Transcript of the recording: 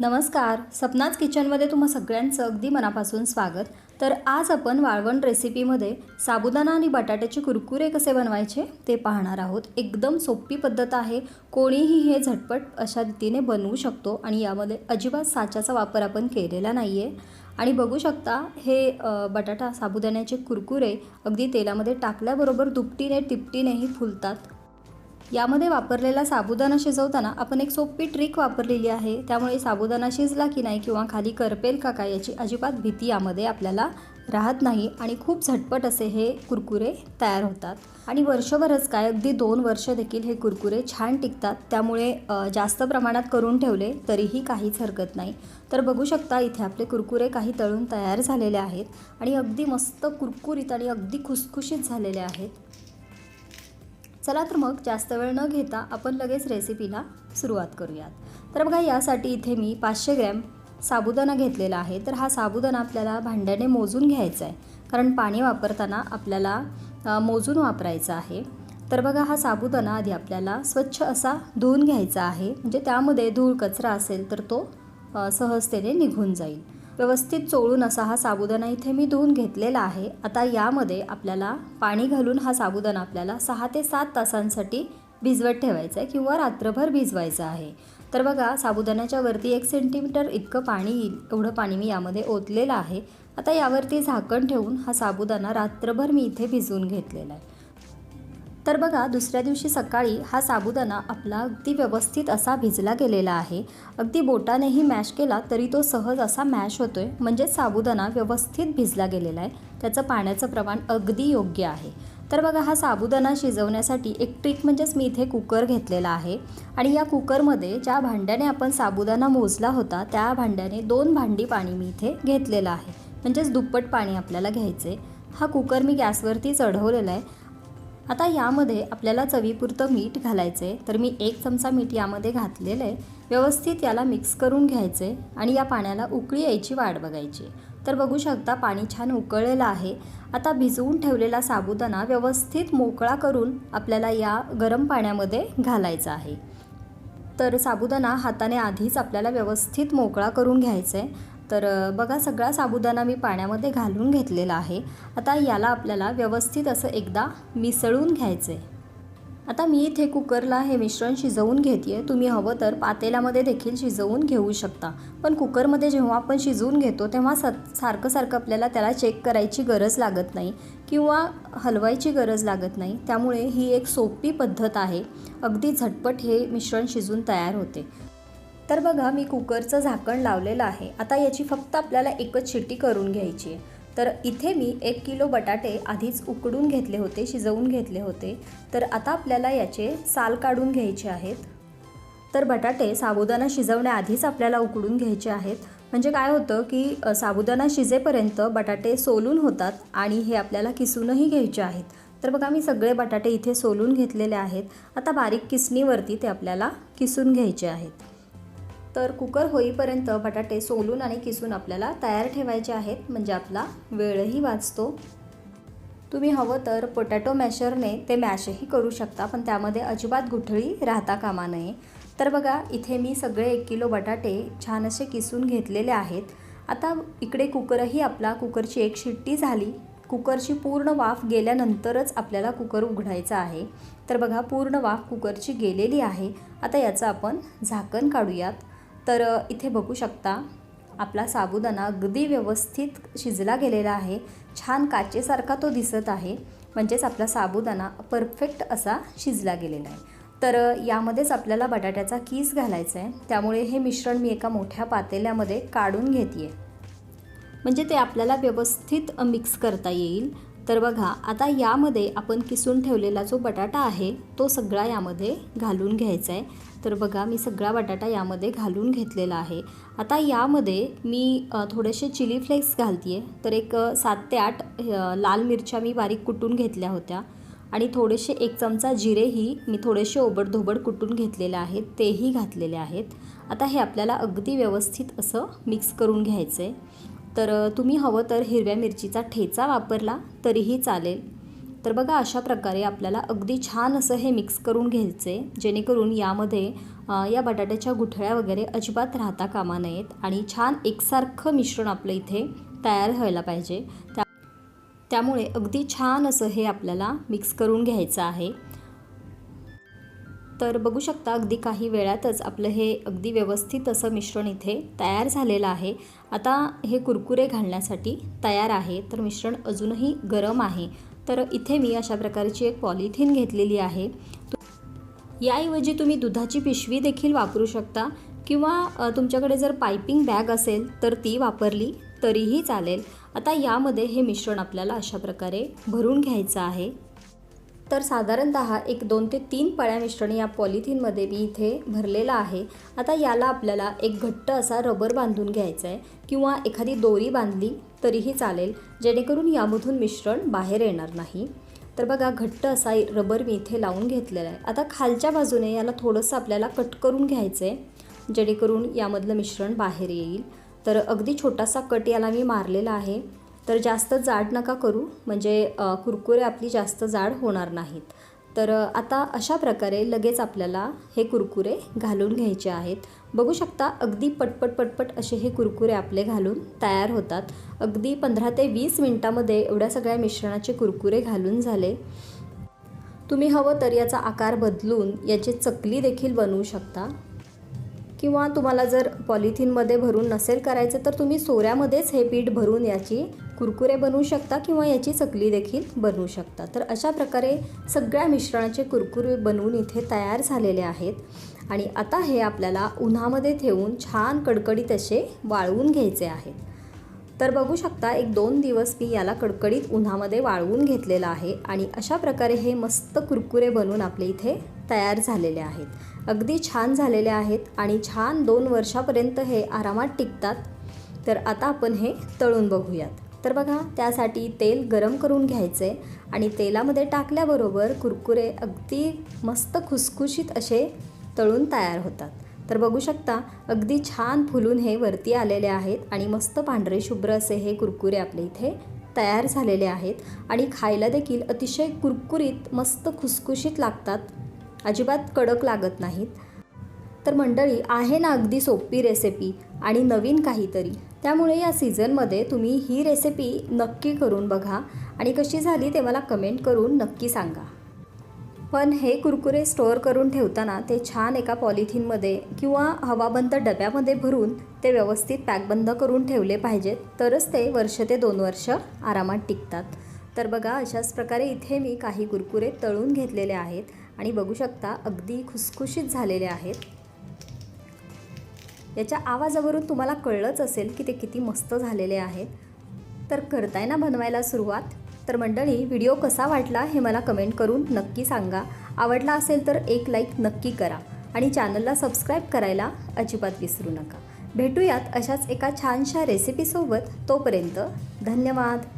नमस्कार. सपनाच किचनमध्ये तुम्हा सगळ्यांचं अगदी मनापासून स्वागत. तर आज आपण वाळवण रेसिपीमध्ये साबुदाणा आणि बटाट्याचे कुरकुरे कसे बनवायचे ते पाहणार आहोत. एकदम सोपी पद्धत आहे. कोणीही हे झटपट अशा रीतीने बनवू शकतो आणि यामध्ये अजिबात साच्याचा वापर आपण केलेला नाही आहे आणि बघू शकता हे बटाटा साबुदाण्याचे कुरकुरे अगदी तेलामध्ये टाकल्याबरोबर दुपटीने तिपटीनेही फुलतात. यामध्ये वापरलेला साबुदाणा शिजवताना आपण एक सोपी ट्रिक वापरलेली आहे. त्यामुळे साबुदाणा शिजला की नाही किंवा खाली करपेल का काय याची अजिबात भीती यामध्ये आपल्याला राहत नाही आणि खूप झटपट असे हे कुरकुरे तयार होतात. आणि वर्षभरच काय अगदी दोन वर्ष देखील हे कुरकुरे छान टिकतात. त्यामुळे जास्त प्रमाणात करून ठेवले तरीही काहीच हरकत नाही. तर बघू शकता इथे आपले कुरकुरे काही तळून तयार झालेले आहेत आणि अगदी मस्त कुरकुरीत आणि अगदी खुसखुशीत झालेले आहेत. चला तर मग जास्त वेळ न घेता आपण लगेच रेसिपीला सुरुवात करूयात. तर बघा यासाठी इथे मी पाचशे ग्रॅम साबुदाणा घेतलेला आहे. तर हा साबुदाणा आपल्याला भांड्याने मोजून घ्यायचा आहे. कारण पाणी वापरताना आपल्याला मोजून वापरायचं आहे. तर बघा हा साबुदाणा आधी आपल्याला स्वच्छ असा धुवून घ्यायचा आहे. म्हणजे त्यामध्ये धूळ कचरा असेल तर तो सहजतेने निघून जाईल. व्यवस्थित चोळून असा हा साबुदाणा इथे मी धुवून घेतलेला आहे. आता यामध्ये आपल्याला पाणी घालून हा साबुदाणा आपल्याला सहा ते सात तासांसाठी भिजवत ठेवायचा आहे किंवा रात्रभर भिजवायचं आहे. तर बघा साबुदाण्याच्या वरती एक सेंटीमीटर इतकं पाणी येईल एवढं पाणी मी यामध्ये ओतलेलं आहे. आता यावरती झाकण ठेवून हा साबुदाणा रात्रभर मी इथे भिजवून घेतलेला आहे. तर बघा दुसऱ्या दिवशी सकाळी हा साबुदाणा आपला अगदी व्यवस्थित असा भिजला गेलेला आहे. अगदी बोटानेही मॅश केला तरी तो सहज असा मॅश होतो आहे म्हणजेच साबुदाणा व्यवस्थित भिजला गेलेला आहे. त्याचं पाण्याचं प्रमाण अगदी योग्य आहे. तर बघा हा साबुदाणा शिजवण्यासाठी एक ट्रिक म्हणजेच मी इथे कुकर घेतलेला आहे. आणि या कुकरमध्ये ज्या भांड्याने आपण साबुदाणा मोजला होता त्या भांड्याने दोन भांडी पाणी मी इथे घेतलेलं आहे. म्हणजेच दुप्पट पाणी आपल्याला घ्यायचे हा कुकर मी गॅसवरती चढवलेला आहे. आता यामध्ये आपल्याला चवीपुरतं मीठ घालायचं आहे तर मी एक चमचा मीठ यामध्ये घातलेलं आहे व्यवस्थित याला मिक्स करून घ्यायचे आणि या पाण्याला उकळी यायची वाट बघायची. तर बघू शकता पाणी छान उकळलेलं आहे. आता भिजवून ठेवलेला साबुदाणा व्यवस्थित मोकळा करून आपल्याला या गरम पाण्यामध्ये घालायचा आहे. तर साबुदाणा हाताने आधीच आपल्याला व्यवस्थित मोकळा करून घ्यायचा आहे तर बघा सगळा साबुदाणा मी पाण्यामध्ये घालून घेतलेला आहे. आता याला आपल्याला व्यवस्थित असं एकदा मिसळून घ्यायचं आहे आता मी इथे कुकरला हे मिश्रण शिजवून घेते आहे तुम्ही हवं तर पातेल्यामध्ये देखील शिजवून घेऊ शकता. पण कुकरमध्ये जेव्हा आपण शिजवून घेतो तेव्हा स सारखं सारखं आपल्याला त्याला चेक करायची गरज लागत नाही किंवा हलवायची गरज लागत नाही. त्यामुळे ही एक सोपी पद्धत आहे. अगदी झटपट हे मिश्रण शिजून तयार होते. तर बघा मी कुकरचं झाकण लावलेलं आहे. आता याची फक्त आपल्याला एकच शिट्टी करून घ्यायची आहे. तर इथे मी एक किलो बटाटे आधीच उकडून घेतले होते शिजवून घेतले होते. तर आता आपल्याला याचे साल काढून घ्यायचे आहेत. तर बटाटे साबुदाणा शिजवण्याआधीच आपल्याला उकडून घ्यायचे आहेत. म्हणजे काय होतं की साबुदाणा शिजेपर्यंत बटाटे सोलून होतात आणि हे आपल्याला किसूनही घ्यायचे आहेत. तर बघा मी सगळे बटाटे इथे सोलून घेतलेले आहेत. आता बारीक किसणीवरती ते आपल्याला किसून घ्यायचे आहेत. तर कुकर होईपर्यंत बटाटे सोलून आणि किसून आपल्याला तयार ठेवायचे आहेत. म्हणजे आपला वेळही वाचतो. तुम्ही हवं तर पोटॅटो मॅशरने ते मॅशही करू शकता पण त्यामध्ये अजिबात गुठळी राहता कामा नये. तर बघा इथे मी सगळे एक किलो बटाटे छान असे किसून घेतलेले आहेत. आता इकडे कुकरही आपला कुकरची एक शिट्टी झाली. कुकरची पूर्ण वाफ गेल्यानंतरच आपल्याला कुकर उघडायचा आहे. तर बघा पूर्ण वाफ कुकरची गेलेली आहे. आता याचं आपण झाकण काढूयात. तर इथे बघू शकता आपला साबुदाणा अगदी व्यवस्थित शिजला गेलेला आहे. छान काचेसारखा तो दिसत आहे. म्हणजेच आपला साबुदाणा परफेक्ट असा शिजला गेलेला आहे. तर यामध्येच आपल्याला बटाट्याचा कीस घालायचा आहे. त्यामुळे हे मिश्रण मी एका मोठ्या पातेल्यामध्ये काढून घेते म्हणजे ते आपल्याला व्यवस्थित मिक्स करता येईल. तर बघा आता यामध्ये आपण किसून ठेवलेला जो बटाटा आहे तो सगळा यामध्ये घालून घ्यायचा आहे. तर बघा मी सगळा बटाटा यामध्ये घालून घेतलेला आहे. आता यामध्ये मी थोडेसे चिली फ्लेक्स घालते आहे तर एक सात ते आठ लाल मिरच्या मी बारीक कुटून घेतल्या होत्या. आणि थोडेसे एक चमचा जिरेही मी थोडेसे ओबडधोबड कुटून घेतलेले आहेत. तेही घातलेले आहेत. आता हे आपल्याला अगदी व्यवस्थित असं मिक्स करून घ्यायचं आहे तर तुम्ही हवं तर हिरव्या मिरचीचा ठेचा वापरला तरीही चालेल. तर बघा अशा प्रकारे आपल्याला अगदी छान असं हे मिक्स करून घ्यायचं जेणेकरून यामध्ये या बटाट्याच्या गुठळ्या वगैरे अजिबात राहता कामा नयेत आणि छान एकसारखं मिश्रण आपलं इथे तयार व्हायला पाहिजे. त्या त्यामुळे अगदी छान असं हे आपल्याला मिक्स करून घ्यायचं आहे. तर बघू शकता अगदी काही वेळातच आपलं हे अगदी व्यवस्थित असं मिश्रण इथे तयार झालेलं आहे. आता हे कुरकुरे घालण्यासाठी तयार आहे तर मिश्रण अजूनही गरम आहे. तर इथे मी अशा प्रकारची एक पॉलिथिन घेतलेली आहे. याऐवजी तुम्ही दुधाची पिशवी देखील वापरू शकता किंवा तुमच्याकडे जर पायपिंग बॅग असेल तर ती वापरली तरीही चालेल. आता यामध्ये हे मिश्रण आपल्याला अशा प्रकारे भरून घ्यायचं आहे. तर साधारणत एक दोन ते तीन पळ्या मिश्रण या पॉलिथिनमध्ये मी इथे भरलेलं आहे. आता याला आपल्याला एक घट्ट असा रबर बांधून घ्यायचा आहे किंवा एखादी दोरी बांधली तरीही चालेल जेणेकरून यामधून मिश्रण बाहेर येणार नाही. तर बघा घट्ट असा रबर मी इथे लावून घेतलेला आहे. आता खालच्या बाजूने याला थोडंसं आपल्याला कट करून घ्यायचं आहे जेणेकरून यामधलं मिश्रण बाहेर येईल. तर अगदी छोटासा कट याला मी मारलेला आहे. तर जास्त जाड नका करू. म्हणजे कुरकुरे आपली जास्त जाड होणार नाहीत. तर आता अशा प्रकारे लगेच आपल्याला हे कुरकुरे घालून घ्यायचे आहेत. बघू शकता अगदी पटपट पटपट असे हे कुरकुरे आपले घालून तयार होतात. अगदी पंधरा ते वीस मिनटामध्ये एवढ्या सगळ्या मिश्रणाचे कुरकुरे घालून झाले. तुम्ही हवं तर याचा आकार बदलून याची चकली देखील बनवू शकता. किंवा तुम्हाला जर पॉलिथिनमध्ये भरून नसेल करायचं तर तुम्ही सोऱ्यामध्येच हे पीठ भरून याची कुरकुरे बनवू शकता किंवा याची चकली देखील बनवू शकता. तर अशा प्रकारे सगळ्या मिश्रणाचे कुरकुरे बनवून इथे तयार झालेले आहेत. आणि आता हे आपल्याला उन्हामध्ये ठेवून छान कडकडीत असे वाळवून घ्यायचे आहेत. तर बघू शकता एक दोन दिवस मी याला कडकडीत उन्हामध्ये वाळवून घेतलेलं आहे आणि अशा प्रकारे हे मस्त कुरकुरे बनवून आपले इथे तयार झालेले आहेत. अगदी छान झालेले आहेत आणि छान दोन वर्षापर्यंत हे आरामात टिकतात. तर आता आपण हे तळून बघूयात. तर बघा त्यासाठी तेल गरम करून घ्यायचे आणि तेलामध्ये टाकल्याबरोबर कुरकुरे अगदी मस्त खुसखुशीत असे तळून तयार होतात. तर बघू शकता अगदी छान फुलून हे वरती आलेले आहेत आणि मस्त पांढरे शुभ्र असे हे कुरकुरे आपल्या इथे तयार झालेले आहेत आणि खायला देखील अतिशय कुरकुरीत मस्त खुसखुशीत लागतात. अजिबात कडक लागत नाहीत. तर मंडळी आहे ना अगदी सोपी रेसिपी आणि नवीन काहीतरी? त्यामुळे या सीझनमध्ये तुम्ही ही रेसिपी नक्की करून बघा आणि कशी झाली ते मला कमेंट करून नक्की सांगा. पण हे कुरकुरे स्टोअर करून ठेवताना ते छान एका पॉलिथिनमध्ये किंवा हवाबंद डब्यामध्ये भरून ते व्यवस्थित पॅकबंद करून ठेवले पाहिजेत तरच ते वर्ष ते दोन वर्ष आरामात टिकतात. तर बघा अशाच प्रकारे इथे मी काही कुरकुरे तळून घेतलेले आहेत आणि बघू शकता अगदी खुसखुशीत झालेले आहेत. याच्या आवाजावरून तुम्हाला कळलंच असेल की ते किती मस्त झालेले आहेत. तर करताय ना बनवायला सुरुवात? तर मंडळी व्हिडिओ कसा वाटला हे मला कमेंट करून नक्की सांगा. आवडला असेल तर एक लाईक नक्की करा आणि चॅनलला सबस्क्राईब करायला अजिबात विसरू नका. भेटूयात अशाच एका छानशा रेसिपीसोबत तोपर्यंत धन्यवाद.